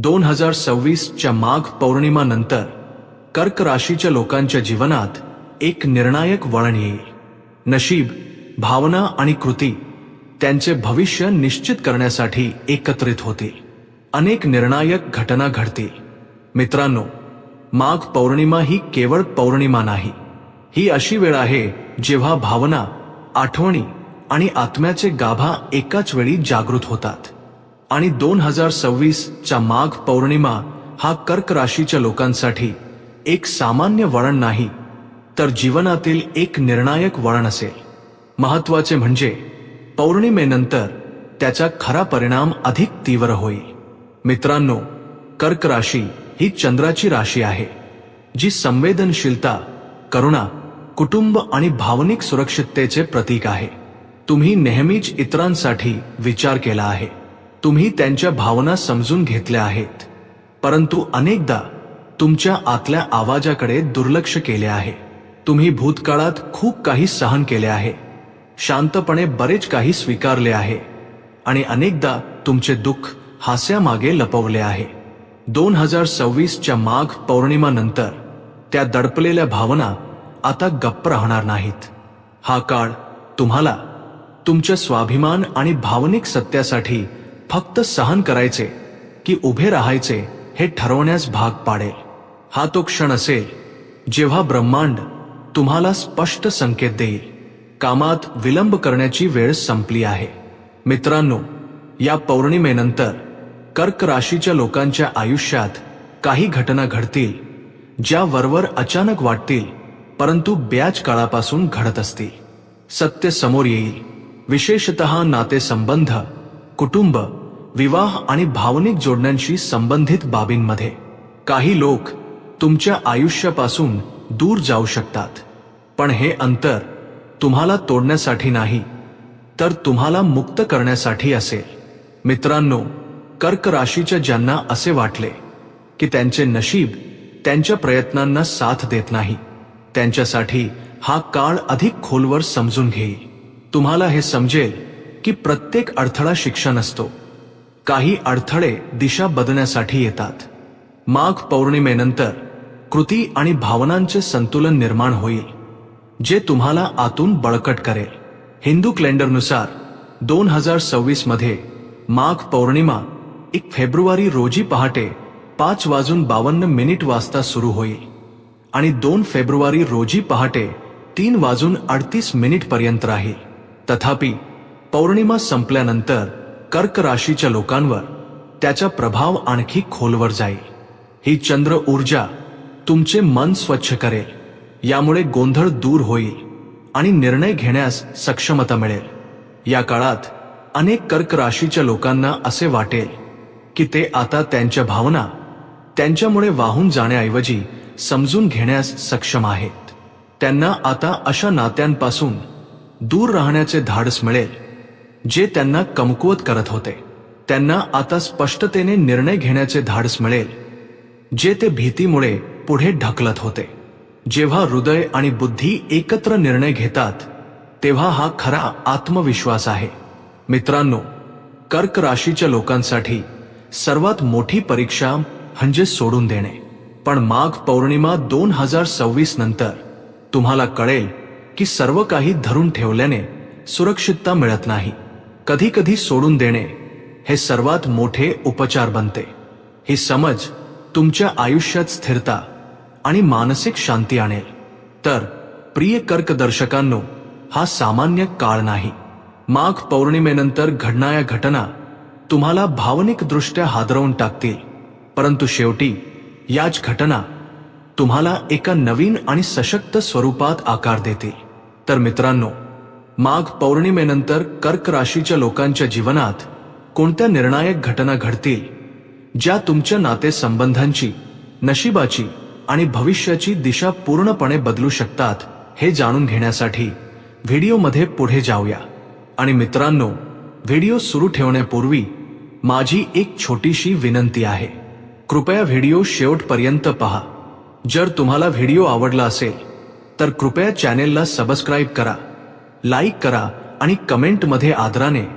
दोन हजार सव्वीसच्या माघ पौर्णिमानंतर कर्क राशीच्या लोकांच्या जीवनात एक निर्णायक वळण येईल. नशीब भावना आणि कृती त्यांचे भविष्य निश्चित करण्यासाठी एकत्रित होतील. अनेक निर्णायक घटना घडतील. मित्रांनो माघ पौर्णिमा ही केवळ पौर्णिमा नाही. ही अशी वेळ आहे जेव्हा भावना आठवणी आणि आत्म्याचे गाभा एकाच वेळी जागृत होतात. आणि दोन हजार सव्वीस चा माघ पौर्णिमा हा कर्क राशीच्या लोकांसाठी एक सामान्य वळण नाही तर जीवनातील एक निर्णायक वळण असेल. महत्त्वाचे म्हणजे पौर्णिमेनंतर त्याचा खरा परिणाम अधिक तीव्र होईल. मित्रांनो कर्क राशी ही चंद्राची राशी आहे जी संवेदनशीलता करुणा कुटुंब आणि भावनिक सुरक्षिततेचे प्रतीक आहे. तुम्ही नेहमीच इतरांसाठी विचार केला आहे. तुम्ही त्यांच्या भावना समजून घेतल्या आहेत. परंतु अनेकदा तुमच्या आतल्या आवाजाकडे दुर्लक्ष केले आहे. तुम्ही भूतकाळात खूप काही सहन केले आहे. शांतपणे बरेच काही स्वीकारले आहे. आणि अनेकदा तुमचे दुःख हास्यामागे लपवले आहे. दोन हजार सव्वीसच्या माघ पौर्णिमानंतर त्या दडपलेल्या भावना आता गप्प राहणार नाहीत. हा काळ तुम्हाला तुमच्या स्वाभिमान आणि भावनिक सत्यासाठी फक्त सहन करायचे की उभे राहायचे हे ठरवण्यास भाग पाडेल. हा तो क्षण असेल जेव्हा ब्रह्मांड तुम्हाला स्पष्ट संकेत देईल. कामात विलंब करण्याची वेळ संपली आहे. मित्रांनो या पौर्णिमेनंतर कर्क राशीच्या लोकांच्या आयुष्यात काही घटना घडतील ज्या वरवर अचानक वाटतील परंतु ब्याज काळापासून घडत असतील. सत्य समोर येईल. विशेषत नातेसंबंध कुटुंब विवाह आणि भावनिक जोडण्यांशी संबंधित बाबींमध्ये. काही लोक तुमच्या आयुष्यापासून दूर जाऊ शकतात. पण हे अंतर तुम्हाला तोडण्यासाठी नाही तर तुम्हाला मुक्त करण्यासाठी असेल. मित्रांनो कर्क राशीच्या ज्यांना असे वाटले की त्यांचे नशीब त्यांच्या प्रयत्नांना साथ देत नाही त्यांच्यासाठी हा काळ अधिक खोलवर समजून घेईल. तुम्हाला हे समजेल की प्रत्येक अडथळा शिक्षण असतो काही अडथळे दिशा बदलण्यासाठी येतात. माघ पौर्णिमेनंतर कृती आणि भावनांचे संतुलन निर्माण होईल जे तुम्हाला आतून बळकट करेल. हिंदू कॅलेंडरनुसार दोन हजार सव्वीसमध्ये माघ पौर्णिमा एक फेब्रुवारी रोजी पहाटे पाच वाजून बावन्न मिनिट वाजता सुरू होईल आणि दोन फेब्रुवारी रोजी पहाटे तीन वाजून अडतीस मिनिट पर्यंत राहील. तथापि पौर्णिमा संपल्यानंतर कर्क राशीच्या लोकांवर त्याचा प्रभाव आणखी खोलवर जाईल. ही चंद्र ऊर्जा तुमचे मन स्वच्छ करेल. यामुळे गोंधळ दूर होईल आणि निर्णय घेण्यास सक्षमता मिळेल. या काळात अनेक कर्क राशीच्या लोकांना असे वाटेल की ते आता त्यांच्या भावना त्यांच्यामुळे वाहून जाण्याऐवजी समजून घेण्यास सक्षम आहेत. त्यांना आता अशा नात्यांपासून दूर राहण्याचे धाडस मिळेल. जे त्यांना कमकुवत करत होते. त्यांना आता स्पष्टतेने निर्णय घेण्याचे धाडस मिळेल. जे ते भीतीमुळे पुढे ढकलत होते. जेव्हा हृदय आणि बुद्धी एकत्र निर्णय घेतात तेव्हा हा खरा आत्मविश्वास आहे. मित्रांनो कर्क राशीच्या लोकांसाठी सर्वात मोठी परीक्षा म्हणजे सोडून देणे. पण माघ पौर्णिमा दोन हजार सव्वीस नंतर तुम्हाला कळेल की सर्व काही धरून ठेवल्याने सुरक्षितता मिळत नाही. कधी कधी सोडून देणे हे सर्वात मोठे उपचार बनते. ही समज तुमच्या आयुष्यात स्थिरता आणि मानसिक शांती आणेल. तर प्रिय कर्कदर्शकांनो हा सामान्य काळ नाही. माघ पौर्णिमेनंतर घडणाऱ्या घटना तुम्हाला भावनिकदृष्ट्या हादरवून टाकतील. परंतु शेवटी याच घटना तुम्हाला एका नवीन आणि सशक्त स्वरूपात आकार देतील. तर मित्रांनो माघ पौर्णिमेनंतर कर्क राशीच्या लोकांच्या जीवनात कोणत्या निर्णायक घटना घडतील ज्या तुमच्या नातेसंबंधांची नशिबाची आणि भविष्याची दिशा पूर्णपणे बदलू शकतात हे जाणून घेण्यासाठी व्हिडिओमध्ये पुढे जाऊया. आणि मित्रांनो व्हिडिओ सुरू ठेवण्यापूर्वी माझी एक छोटीशी विनंती आहे. कृपया व्हिडिओ शेवटपर्यंत पहा. जर तुम्हाला व्हिडिओ आवडला असेल तर कृपया चॅनेलला सबस्क्राईब करा. लाईक करा आणि कमेंटमध्ये आदराने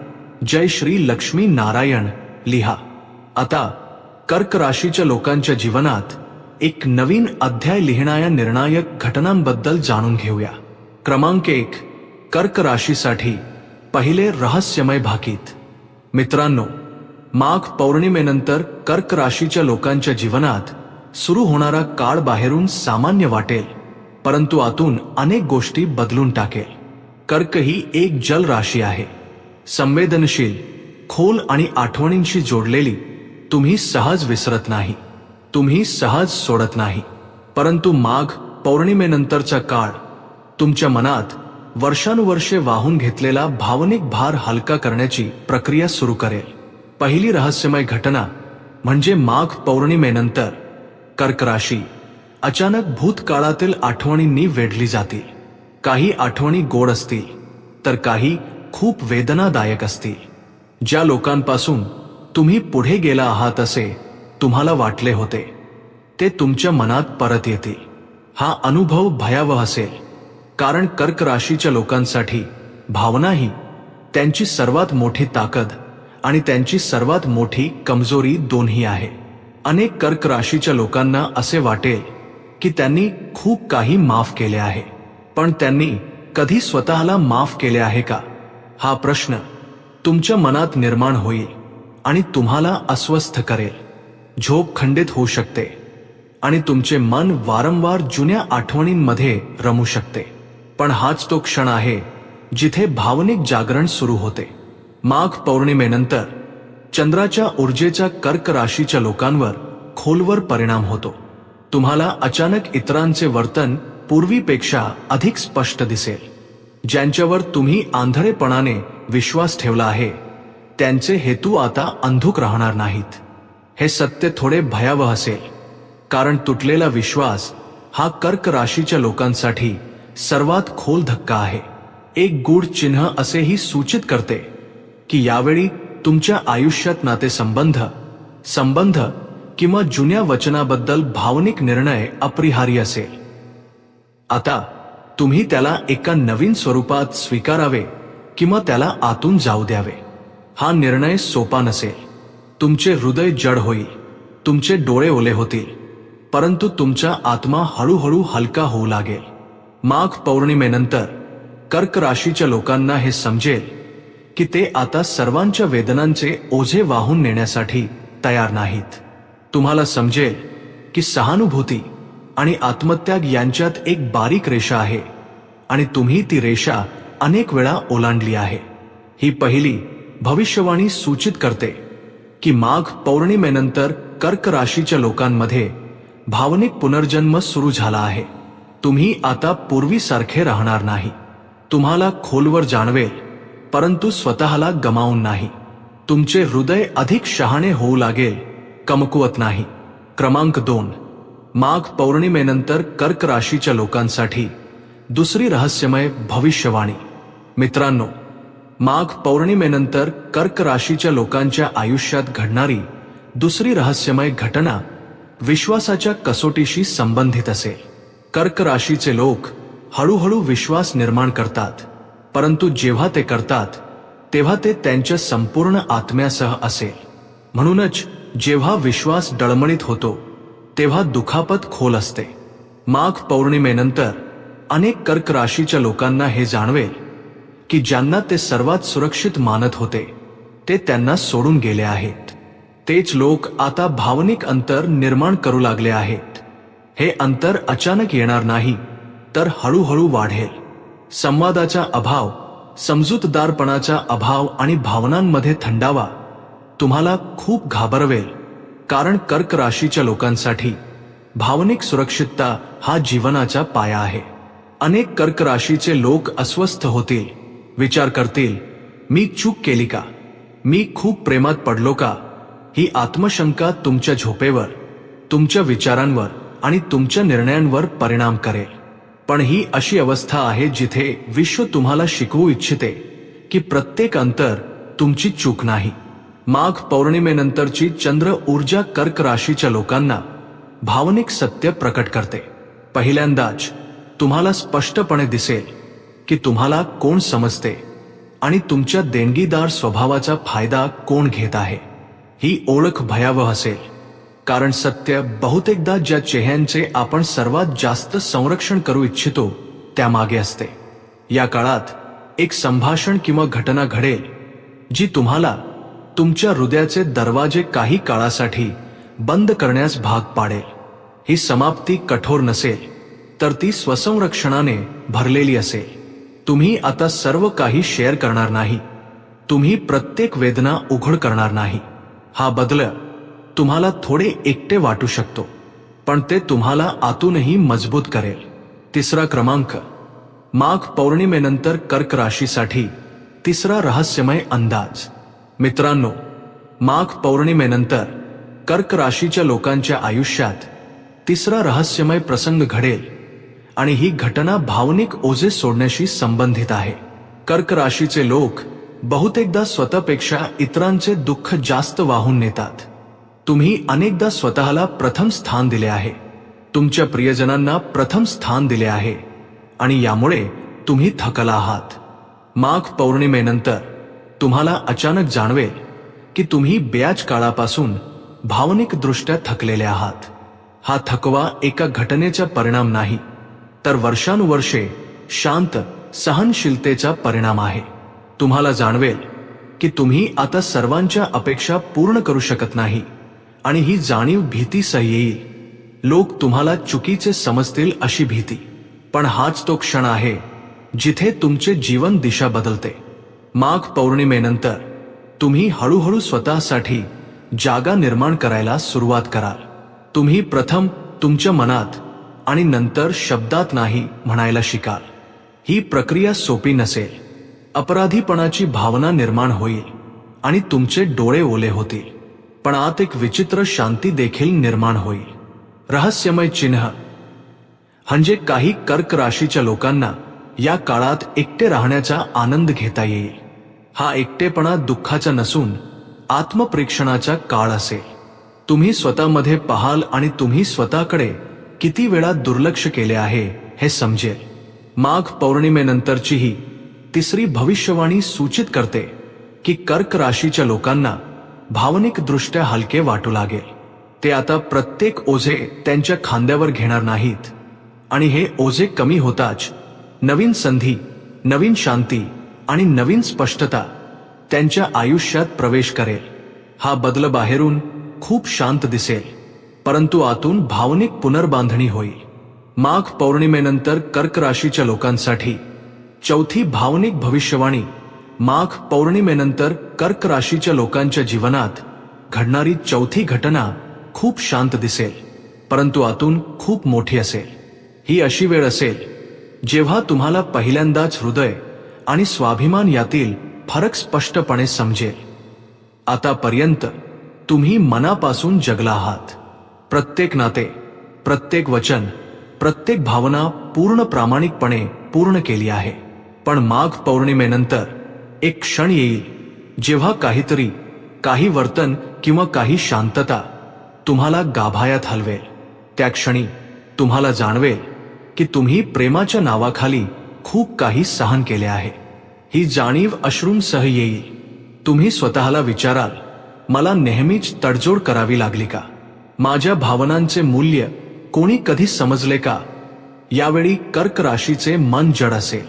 जय श्री लक्ष्मी नारायण लिहा. आता कर्क राशीच्या लोकांच्या जीवनात एक नवीन अध्याय लिहिणाऱ्या निर्णायक घटनांबद्दल जाणून घेऊया. क्रमांक एक कर्क राशीसाठी पहिले रहस्यमय भाकीत. मित्रांनो माघ पौर्णिमेनंतर कर्क राशीच्या लोकांच्या जीवनात सुरू होणारा काळ बाहेरून सामान्य वाटेल परंतु आतून अनेक गोष्टी बदलून टाकेल. कर्क ही एक जल राशी आहे. संवेदनशील खोल आणि आठवणींशी जोडलेली तुम्ही सहज विसरत नाही. तुम्ही सहज सोडत नाही. परंतु माघ पौर्णिमेनंतरचा काळ तुमच्या मनात वर्षानुवर्षे वाहून घेतलेला भावनिक भार हलका करण्याची प्रक्रिया सुरू करेल. पहिली रहस्यमय घटना म्हणजे माघ पौर्णिमेनंतर कर्क राशी अचानक भूतकाळातील आठवणींनी वेढली जातील. काही आठवणी गोड असतील तर काही खूप वेदनादायक असतील. ज्या लोकांपासून तुम्ही पुढे गेला आहात असे तुम्हाला वाटले होते ते तुमच्या मनात परत येतील. हा अनुभव भयावह असेल कारण कर्क राशीच्या लोकांसाठी भावना ही त्यांची सर्वात मोठी ताकद आणि त्यांची सर्वात मोठी कमजोरी दोन्ही आहे. अनेक कर्क राशीच्या लोकांना असे वाटेल की त्यांनी खूप काही माफ केले आहे. पण त्यांनी कधी स्वतःला माफ केले आहे का? हा प्रश्न तुमच्या मनात निर्माण होईल आणि तुम्हाला अस्वस्थ करेल. झोप खंडित होऊ शकते आणि तुमचे मन वारंवार जुन्या आठवणींमध्ये रमू शकते. पण हाच तो क्षण आहे जिथे भावनिक जागरण सुरू होते. माघ पौर्णिमेनंतर चंद्राच्या ऊर्जेचा कर्क राशीच्या लोकांवर खोलवर परिणाम होतो. तुम्हाला अचानक इतरांचे वर्तन पूर्वीपेक्षा अधिक स्पष्ट दिसेल. ज्यांच्यावर तुम्ही आंधळेपणाने विश्वास ठेवला आहे त्यांचे हेतू आता अंधुक राहणार नाहीत. हे सत्य थोडे भयावह असेल कारण तुटलेला विश्वास हा कर्क राशीच्या लोकांसाठी सर्वात खोल धक्का आहे. एक गूढ चिन्ह असेही सूचित करते की यावेळी तुमच्या आयुष्यात नातेसंबंध संबंध किंवा जुन्या वचनाबद्दल भावनिक निर्णय अपरिहार्य असेल. आता तुम्ही त्याला एका नवीन स्वरूपात स्वीकारावे किंवा त्याला आतून जाऊ द्यावे. हा निर्णय सोपा नसेल. तुमचे हृदय जड होईल. तुमचे डोळे ओले होतील. परंतु तुमचा आत्मा हळूहळू हलका होऊ लागेल. माघ पौर्णिमेनंतर कर्क राशीच्या लोकांना हे समजेल की ते आता सर्वांच्या वेदनांचे ओझे वाहून नेण्यासाठी तयार नाहीत. तुम्हाला समजेल की सहानुभूती आणि आत्मत्याग यांच्यात एक बारीक रेषा आहे. आणि तुम्ही ती रेषा अनेक वेळा ओलांडली आहे. ही पहिली भविष्यवाणी सूचित करते की माघ पौर्णिमेनंतर कर्क राशीच्या लोकांमध्ये भावनिक पुनर्जन्म सुरू झाला आहे. तुम्ही आता पूर्वीसारखे राहणार नाही. तुम्हाला खोलवर जाणवेल परंतु स्वतःला गमावून नाही. तुमचे हृदय अधिक शहाणे होऊ लागेल कमकुवत नाही. क्रमांक दोन. माघ पौर्णिमेनंतर कर्क राशीच्या लोकांसाठी दुसरी रहस्यमय भविष्यवाणी. मित्रांनो माघ पौर्णिमेनंतर कर्क राशीच्या लोकांच्या आयुष्यात घडणारी दुसरी रहस्यमय घटना विश्वासाच्या कसोटीशी संबंधित असेल. कर्क राशीचे लोक हळूहळू विश्वास निर्माण करतात परंतु जेव्हा ते करतात तेव्हा ते त्यांच्या संपूर्ण आत्म्यासह असेल. म्हणूनच जेव्हा विश्वास डळमळीत होतो तेव्हा दुखापत खोल असते. माघ पौर्णिमेनंतर अनेक कर्क राशीच्या लोकांना हे जाणवेल की ज्यांना ते सर्वात सुरक्षित मानत होते ते त्यांना सोडून गेले आहेत. तेच लोक आता भावनिक अंतर निर्माण करू लागले आहेत. हे अंतर अचानक येणार नाही तर हळूहळू वाढेल. संवादाचा अभाव समजूतदारपणाचा अभाव आणि भावनांमध्ये थंडावा तुम्हाला खूप घाबरवेल. कारण कर्क राशीच्या लोकांसाठी भावनिक सुरक्षितता हा जीवनाचा पाया आहे. अनेक कर्क राशीचे लोक अस्वस्थ होतील. विचार करतील मी चूक केली का? मी खूप प्रेमात पडलो का? ही आत्मशंका तुमच्या झोपेवर तुमच्या विचारांवर आणि तुमच्या निर्णयांवर परिणाम करेल. पण ही अशी अवस्था आहे जिथे विश्व तुम्हाला शिकवू इच्छिते की प्रत्येक अंतर तुमची चूक नाही. माघ पौर्णिमेनंतरची चंद्र ऊर्जा कर्क राशीच्या लोकांना भावनिक सत्य प्रकट करते. पहिल्यांदाच तुम्हाला स्पष्टपणे दिसेल की तुम्हाला कोण समजते आणि तुमच्या देणगीदार स्वभावाचा फायदा कोण घेत आहे. ही ओळख भयावह असेल. कारण सत्य बहुतेकदा ज्या चेहऱ्यांचे आपण सर्वात जास्त संरक्षण करू इच्छितो त्यामागे असते. या काळात एक संभाषण किंवा घटना घडेल जी तुम्हाला तुमच्या हृदयाचे दरवाजे काही काळासाठी बंद करण्यास भाग पाडेल. ही समाप्ती कठोर नसेल तर ती स्वसंरक्षणाने भरलेली असेल. तुम्ही आता सर्व काही शेअर करणार नाही. तुम्ही प्रत्येक वेदना उघड करणार नाही. हा बदल तुम्हाला थोडे एकटे वाटू शकतो पण ते तुम्हाला आतूनही मजबूत करेल. तिसरा क्रमांक माघ पौर्णिमेनंतर कर्क राशीसाठी तिसरा रहस्यमय अंदाज. मित्रांनो माघ पौर्णिमेनंतर कर्क राशीच्या लोकांच्या आयुष्यात तिसरा रहस्यमय प्रसंग घडेल आणि ही घटना भावनिक ओझे सोडण्याशी संबंधित आहे. कर्क राशीचे लोक बहुतेकदा स्वतःपेक्षा इतरांचे दुःख जास्त वाहून नेतात. तुम्ही अनेकदा स्वतःला प्रथम स्थान दिले आहे. तुमच्या प्रियजनांना प्रथम स्थान दिले आहे. आणि यामुळे तुम्ही थकला आहात. माघ पौर्णिमेनंतर तुम्हाला अचानक जाणवेल की तुम्ही ब्याज काळापासून भावनिक दृष्ट्या थकलेले आहात. हा थकवा एका घटनेचा परिणाम नाही तर वर्षानुवर्षे शांत सहनशीलतेचा परिणाम आहे. तुम्हाला जाणवेल की तुम्ही आता सर्वांच्या अपेक्षा पूर्ण करू शकत नाही आणि ही जाणीव भीतीसह येईल. लोक तुम्हाला चुकीचे समजतील अशी भीती. पण हाच तो क्षण आहे जिथे तुमचे जीवन दिशा बदलते. माघ पौर्णिमेनंतर तुम्ही हळूहळू स्वतःसाठी जागा निर्माण करायला सुरुवात कराल. तुम्ही प्रथम तुमच्या मनात आणि नंतर शब्दात नाही म्हणायला शिकाल. ही प्रक्रिया सोपी नसेल. अपराधीपणाची भावना निर्माण होईल आणि तुमचे डोळे ओले होतील. पण आत एक विचित्र शांती देखील निर्माण होईल. रहस्यमय चिन्ह म्हणजे काही कर्क राशीच्या लोकांना या काळात एकटे राहण्याचा आनंद घेता येईल. हा एकटेपणा दुःखाचा नसून आत्मप्रेक्षणाचा काळ असेल. तुम्ही स्वतःमध्ये पाहाल आणि तुम्ही स्वतःकडे किती वेळा दुर्लक्ष केले आहे हे समजेल. माघ पौर्णिमेनंतरची ही तिसरी भविष्यवाणी सूचित करते की कर्क राशीच्या लोकांना भावनिकदृष्ट्या हलके वाटू लागेल. ते आता प्रत्येक ओझे त्यांच्या खांद्यावर घेणार नाहीत. आणि हे ओझे कमी होताच नवीन संधी नवीन शांती आणि नवीन स्पष्टता त्यांच्या आयुष्यात प्रवेश करेल. हा बदल बाहेरून खूप शांत दिसेल. परंतु आतून भावनिक पुनर्बांधणी होईल. माघ पौर्णिमेनंतर कर्क राशीच्या लोकांसाठी चौथी भावनिक भविष्यवाणी माघ पौर्णिमेनंतर कर्क राशीच्या लोकांच्या जीवनात घडणारी चौथी घटना खूप शांत दिसेल. परंतु आतून खूप मोठी असेल. ही अशी वेळ असेल जेव्हा तुम्हाला पहिल्यांदाच हृदय आणि स्वाभिमान यातील फरक स्पष्टपणे समजेल. आतापर्यंत तुम्ही मनापासून जगला आहात. प्रत्येक नाते प्रत्येक वचन प्रत्येक भावना पूर्ण प्रामाणिकपणे पूर्ण केली आहे. पण माघ पौर्णिमेनंतर एक क्षण येईल जेव्हा काहीतरी काही वर्तन किंवा काही शांतता तुम्हाला गाभायात हलवेल. त्या क्षणी तुम्हाला जाणवेल की तुम्ही प्रेमाच्या नावाखाली खूप काही सहन केले आहे. ही जाणीव अश्रूंसह येईल. तुम्ही स्वतःला विचाराल मला नेहमीच तडजोड करावी लागली का? माझ्या भावनांचे मूल्य कोणी कधी समजले का? यावेळी कर्क राशीचे मन जड असेल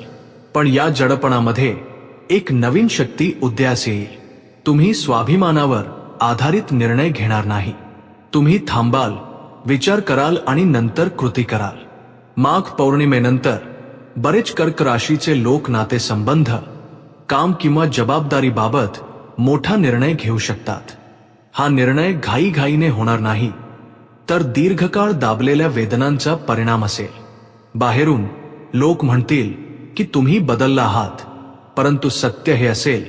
पण या जडपणामध्ये एक नवीन शक्ती उदयास येईल. तुम्ही स्वाभिमानावर आधारित निर्णय घेणार नाही. तुम्ही थांबाल विचार कराल आणि नंतर कृती कराल. माघ पौर्णिमेनंतर बरेच कर्क राशीचे लोक नाते संबंध काम किंवा जबाबदारीबाबत मोठा निर्णय घेऊ शकतात. हा निर्णय घाईघाईने होणार नाही तर दीर्घकाळ दाबलेल्या वेदनांचा परिणाम असेल. बाहेरून लोक म्हणतील की तुम्ही बदलला आहात परंतु सत्य हे असेल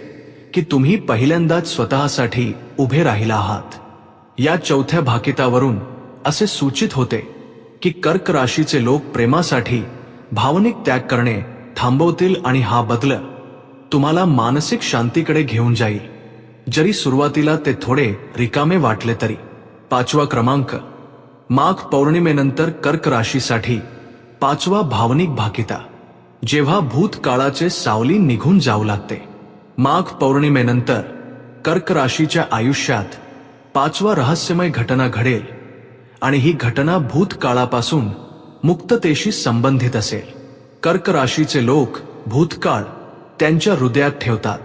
की तुम्ही पहिल्यांदाच स्वतःसाठी उभे राहिला आहात. या चौथ्या भाकितावरून असे सूचित होते की कर्क राशीचे लोक प्रेमासाठी भावनिक त्याग करणे थांबवतील आणि हा बदल तुम्हाला मानसिक शांतीकडे घेऊन जाईल. जरी सुरुवातीला ते थोडे रिकामे वाटले तरी. पाचवा क्रमांक. माघ पौर्णिमेनंतर कर्क राशीसाठी पाचवा भावनिक भाकिता. जेव्हा भूतकाळाचे सावली निघून जाऊ लागते. माघ पौर्णिमेनंतर कर्क राशीच्या आयुष्यात पाचवा रहस्यमय घटना घडेल. आणि ही घटना भूतकाळापासून मुक्ततेशी संबंधित असेल. कर्क राशीचे लोक भूतकाळ त्यांच्या हृदयात ठेवतात.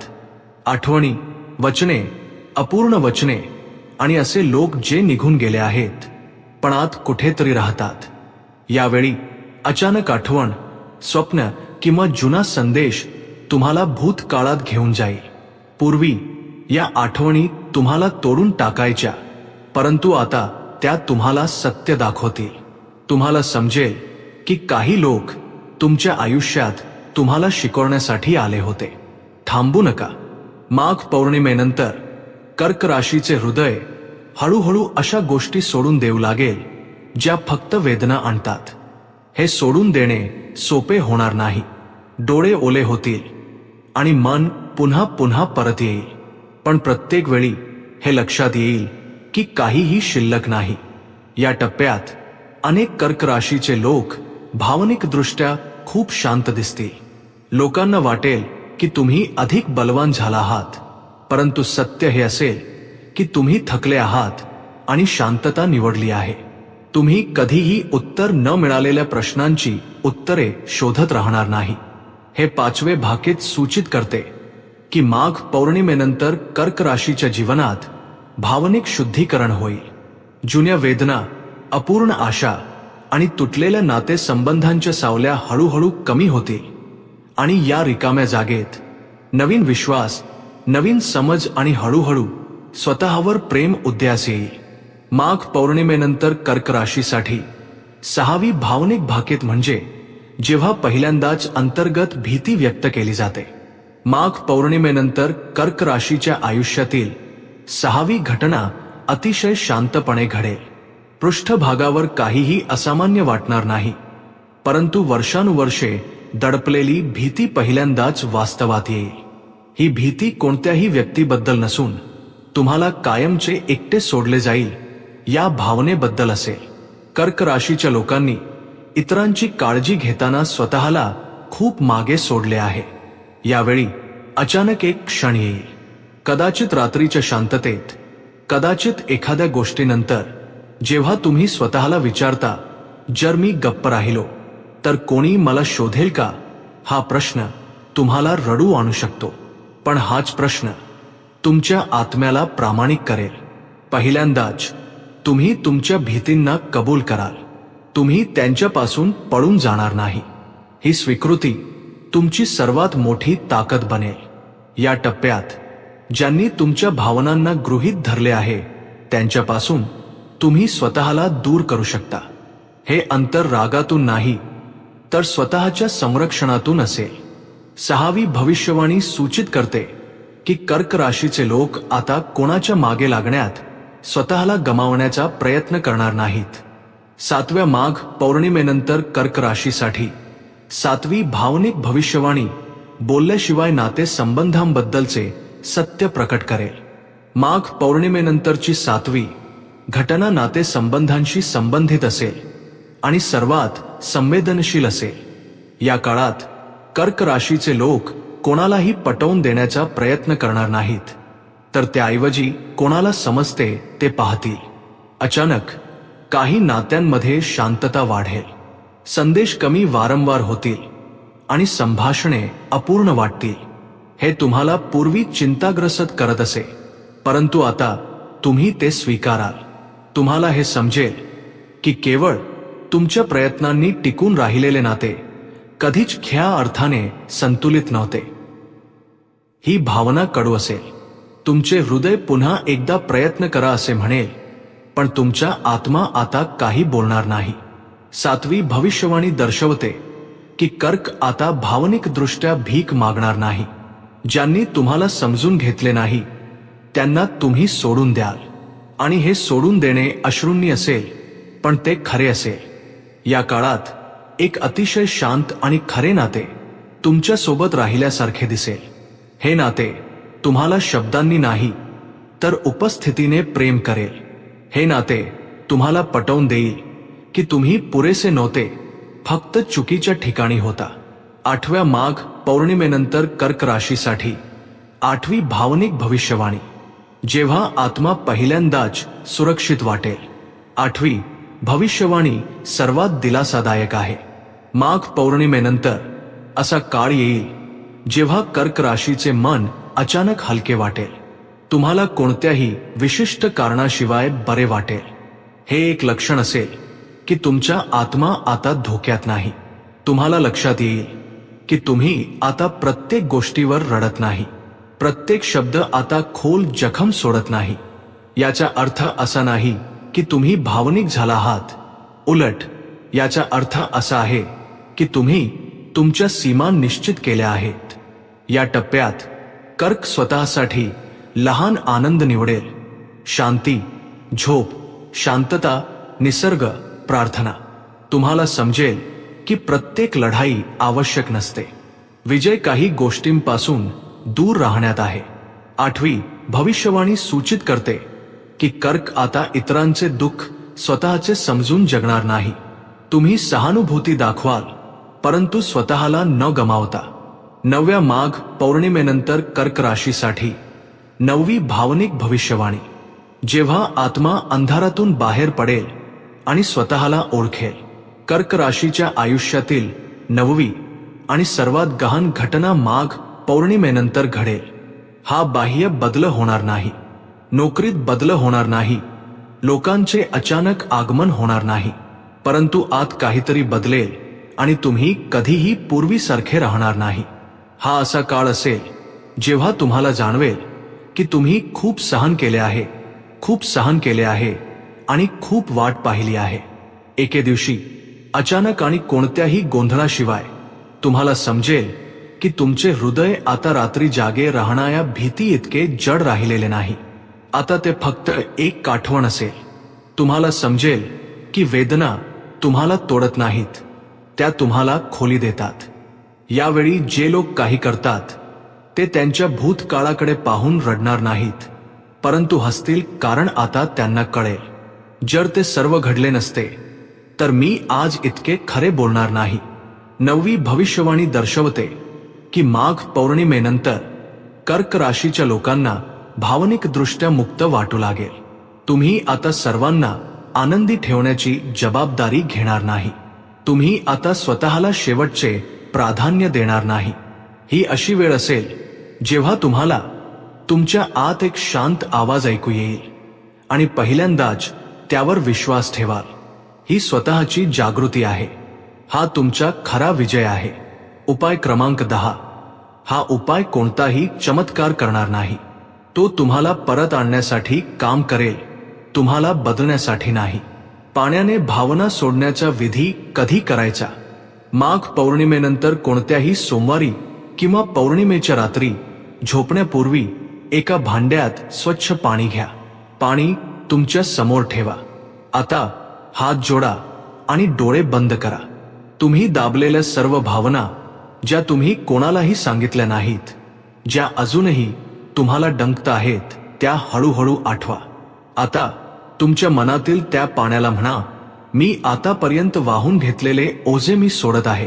आठवणी वचने अपूर्ण वचने आणि असे लोक जे निघून गेले आहेत पण आत कुठेतरी राहतात. यावेळी अचानक आठवण स्वप्न किंवा जुना संदेश तुम्हाला भूतकाळात घेऊन जाईल. पूर्वी या आठवणी तुम्हाला तोडून टाकायच्या परंतु आता त्या तुम्हाला सत्य दाखवतील. तुम्हाला समजेल की काही लोक तुमच्या आयुष्यात तुम्हाला शिकवण्यासाठी आले होते. थांबू नका. माघ पौर्णिमेनंतर कर्क राशीचे हृदय हळूहळू अशा गोष्टी सोडून देऊ लागेल ज्या फक्त वेदना आणतात. हे सोडून देणे सोपे होणार नाही. डोळे ओले होतील आणि मन पुन्हा पुन्हा परत येईल. पण प्रत्येक वेळी हे लक्षात येईल की काहीही शिल्लक नाही. या टप्प्यात अनेक कर्क राशीचे लोक भावनिकदृष्ट्या खूप शांत दिसतील. लोकांना वाटेल की तुम्ही अधिक बलवान झाला आहात परंतु सत्य हे असेल की तुम्ही थकले आहात आणि शांतता निवडली आहे. तुम्ही कधीही उत्तर न मिळालेल्या प्रश्नांची उत्तरे शोधत राहणार नाही. हे पाचवे भाकीत सूचित करते की माघ पौर्णिमेनंतर कर्क राशीच्या जीवनात भावनिक शुद्धीकरण होईल. जुन्या वेदना अपूर्ण आशा आणि तुटलेल्या नातेसंबंधांच्या सावल्या हळूहळू कमी होतील. आणि या रिकाम्या जागेत नवीन विश्वास नवीन समज आणि हळूहळू स्वतःवर प्रेम उद्यास येईल. माघ पौर्णिमेनंतर कर्क राशीसाठी सहावी भावनिक भाकीत म्हणजे जेव्हा पहिल्यांदाच अंतर्गत भीती व्यक्त केली जाते. माघ पौर्णिमेनंतर कर्क राशीच्या आयुष्यातील सहावी घटना अतिशय शांतपणे घडेल. पृष्ठभागावर काहीही असामान्य वाटणार नाही. परंतु वर्षानुवर्षे दडपलेली भीती पहिल्यांदाच वास्तवात येईल. ही भीती कोणत्याही व्यक्तीबद्दल नसून तुम्हाला कायमचे एकटे सोडले जाईल या भावनेबद्दल असेल. कर्क राशीच्या लोकांनी इतरांची काळजी घेताना स्वतःला खूप मागे सोडले आहे. यावेळी अचानक एक क्षण येईल. कदाचित रात्रीच्या शांततेत कदाचित एखाद्या गोष्टीनंतर जेव्हा तुम्ही स्वतःला विचारता जर मी गप्प राहिलो तर कोणी मला शोधेल का? हा प्रश्न तुम्हाला रडू आणू शकतो. पण हाच प्रश्न तुमच्या आत्म्याला प्रामाणिक करेल. पहिल्यांदाच तुम्ही तुमच्या भीतींना कबूल कराल. तुम्ही त्यांच्यापासून पळून जाणार नाही. ही स्वीकृती तुमची सर्वात मोठी ताकद बनेल. या टप्प्यात ज्यांनी तुमच्या भावनांना गृहीत धरले आहे त्यांच्यापासून तुम्ही स्वतःला दूर करू शकता. हे अंतर रागातून नाही तर स्वतःच्या संरक्षणातून असेल. सहावी भविष्यवाणी सूचित करते की कर्क राशीचे लोक आता कोणाच्या मागे लागण्यात स्वतःला गमावण्याचा प्रयत्न करणार नाहीत. सातव्या माघ पौर्णिमेनंतर कर्क राशीसाठी सातवी भावनिक भविष्यवाणी बोलल्याशिवाय नाते संबंधांबद्दलचे सत्य प्रकट करेल. माघ पौर्णिमेनंतरची सातवी घटना नाते संबंधांशी संबंधित असेल आणि सर्वात संवेदनशील असेल. या काळात कर्क राशीचे लोक कोणालाही पटवून देण्याचा प्रयत्न करणार नाहीत. तर त्याऐवजी कोणाला समजते ते पाहतील. अचानक काही नात्यांमध्ये शांतता वाढेल. संदेश कमी वारंवार होतील आणि संभाषणे अपूर्ण वाटतील. हे तुम्हाला पूर्वी चिंताग्रस्त करत असे. परंतु आता तुम्ही ते स्वीकाराल. तुम्हाला हे समजेल की केवळ तुमच्या प्रयत्नांनी टिकून राहिलेले नाते कधीच ख्या अर्थाने संतुलित नव्हते. ही भावना कडू असेल. तुमचे हृदय पुन्हा एकदा प्रयत्न करा असे म्हणेल पण तुमचा आत्मा आता काही बोलणार नाही. सातवी भविष्यवाणी दर्शवते की कर्क आता भावनिकदृष्ट्या भीक मागणार नाही. ज्यांनी तुम्हाला समजून घेतले नाही त्यांना तुम्ही सोडून द्याल. आणि हे सोडून देणे अश्रूंनी असेल पण ते खरे असेल. या काळात एक अतिशय शांत आणि खरे नाते तुमच्यासोबत राहिल्यासारखे दिसेल. हे नाते तुम्हाला शब्दांनी नाही तर उपस्थितीने प्रेम करेल. हे नाते तुम्हाला पटवून देईल की तुम्ही पुरेसे नव्हते फक्त चुकीच्या ठिकाणी होता. आठव्या माघ पौर्णिमेनंतर कर्क राशीसाठी आठवी भावनिक भविष्यवाणी. जेव्हा आत्मा पहिल्यांदाच सुरक्षित वाटेल. आठवी भविष्यवाणी सर्वात दिलासादायक आहे. माघ पौर्णिमेनंतर असा काळ येईल जेव्हा कर्क राशीचे मन अचानक हलके वाटेल. तुम्हाला कोणत्याही विशिष्ट कारणाशिवाय बरे वाटेल. हे एक लक्षण असेल की तुमचा आत्मा आता धोक्यात नाही. तुम्हाला लक्षात येईल की तुम्ही आता प्रत्येक गोष्टीवर रडत नाही. प्रत्येक शब्द आता खोल जखम सोडत नाही. याचा अर्थ असा नाही की तुम्ही भावनिक झाला आहात. उलट याचा अर्थ असा आहे की तुम्ही तुमच्या सीमा निश्चित केल्या आहेत. या टप्प्यात कर्क स्वतःसाठी लहान आनंद निवडेल. शांती झोप शांतता निसर्ग प्रार्थना. तुम्हाला समजेल की प्रत्येक लढाई आवश्यक नसते. विजय काही गोष्टींपासून दूर राहण्यात आहे. आठवी भविष्यवाणी सूचित करते की कर्क आता इतरांचे दुःख स्वतःचे समजून जगणार नाही. तुम्ही सहानुभूती दाखवाल परंतु स्वतःला न गमावता. नवव्या माघ पौर्णिमेनंतर कर्क राशीसाठी. नववी भावनिक भविष्यवाणी. जेव्हा आत्मा अंधारातून बाहेर पडेल आणि स्वतःला ओळखेल. कर्क राशीच्या आयुष्यातील नववी आणि सर्वात गहन घटना माघ पौर्णिमेनंतर घडेल. हा बाह्य बदल होणार नाही. नोकरीत बदल होणार नाही. लोकांचे अचानक आगमन होणार नाही. परंतु आत काहीतरी बदलेल आणि तुम्ही कधीही पूर्वीसारखे राहणार नाही. हा असा काळ असेल जेव्हा तुम्हाला जाणवेल की तुम्ही खूप सहन केले आहे खूप सहन केले आहे आणि खूप वाट पाहिली आहे. एके दिवशी अचानक आणि कोणत्याही गोंधळाशिवाय तुम्हाला समजेल की तुमचे हृदय आता रात्री जागे राहणाऱ्या भीती इतके जड राहिलेले नाही. आता ते फक्त एक काठवण असेल. तुम्हाला समजेल की वेदना तुम्हाला तोडत नाहीत. त्या तुम्हाला खोली देतात. यावेळी जे लोक काही करतात ते त्यांच्या भूतकाळाकडे पाहून रडणार नाहीत. परंतु हसतील कारण आता त्यांना कळेल. जर ते सर्व घडले नसते तर मी आज इतके खरे बोलणार नाही. नववी भविष्यवाणी दर्शवते. की माघ पौर्णिमेनंतर कर्क राशीच्या लोकांना भावनिक दृष्ट्या मुक्त वाटू लागेल. तुम्ही आता सर्वांना आनंदी ठेवण्याची जबाबदारी घेणार नाही. तुम्ही आता स्वतःला शेवटचे प्राधान्य देणार नाही. ही अशी वेळ असेल जेव्हा तुम्हाला तुमच्या आत एक शांत आवाज ऐकू येईल आणि पहिल्यांदाच त्यावर विश्वास ठेवाल. ही स्वतःची जागृती आहे. हा तुमचा खरा विजय आहे. उपाय क्रमांक दहा. हा उपाय कोणताही चमत्कार करणार नाही. तो तुम्हाला परत आणण्यासाठी काम करेल. तुम्हाला बदलण्यासाठी नाही. पाण्याने भावना सोडण्याचा विधी कधी करायचा? माघ पौर्णिमेनंतर कोणत्याही सोमवारी किंवा पौर्णिमेच्या रात्री झोपण्यापूर्वी एका भांड्यात स्वच्छ पाणी घ्या. पाणी तुमच्यासमोर ठेवा. आता हात जोडा आणि डोळे बंद करा. तुम्ही दाबलेल्या सर्व भावना ज्या तुम्ही कोणालाही सांगितल्या नाहीत ज्या अजूनही तुम्हाला डंकत आहेत त्या हळूहळू आठवा. आता तुमच्या मनातील त्या पाण्याला म्हणा मी आतापर्यंत वाहून घेतलेले ओझे मी सोडत आहे.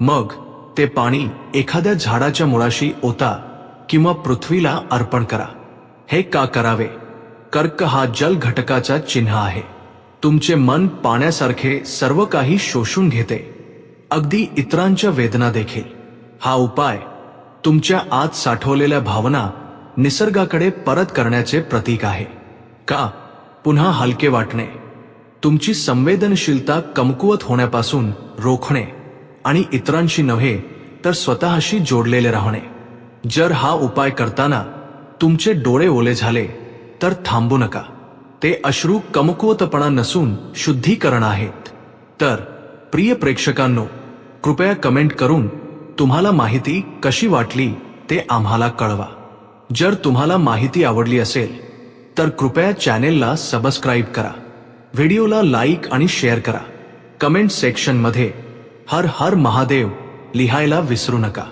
मग ते पाणी एखाद्या झाडाच्या मुळाशी ओता किंवा पृथ्वीला अर्पण करा. हे का करावे? कर्क हा जल घटकाचा चिन्ह आहे. तुमचे मन पाण्यासारखे सर्व काही शोषून घेते. अगदी इतरांच्या वेदना देखील. हा उपाय तुमच्या आत साठवलेल्या भावना निसर्गाकडे परत करण्याचे प्रतीक आहे. का? पुन्हा हलके वाटणे. तुमची संवेदनशीलता कमकुवत होण्यापासून रोखणे आणि इतरांशी नव्हे तर स्वतःशी जोडलेले राहणे. जर हा उपाय करताना तुमचे डोळे ओले झाले तर थांबू नका. ते अश्रू कमकुवतपणा नसून शुद्धीकरण आहेत. तर प्रिय प्रेक्षकांनो कृपया कमेंट करून तुम्हाला माहिती कशी वाटली ते आम्हाला कळवा. जर तुम्हाला माहिती आवडली असेल तर कृपया चॅनेलला सबस्क्राईब करा. व्हिडिओला लाईक आणि शेअर करा. कमेंट सेक्शनमध्ये हर हर महादेव लिहायला विसरू नका.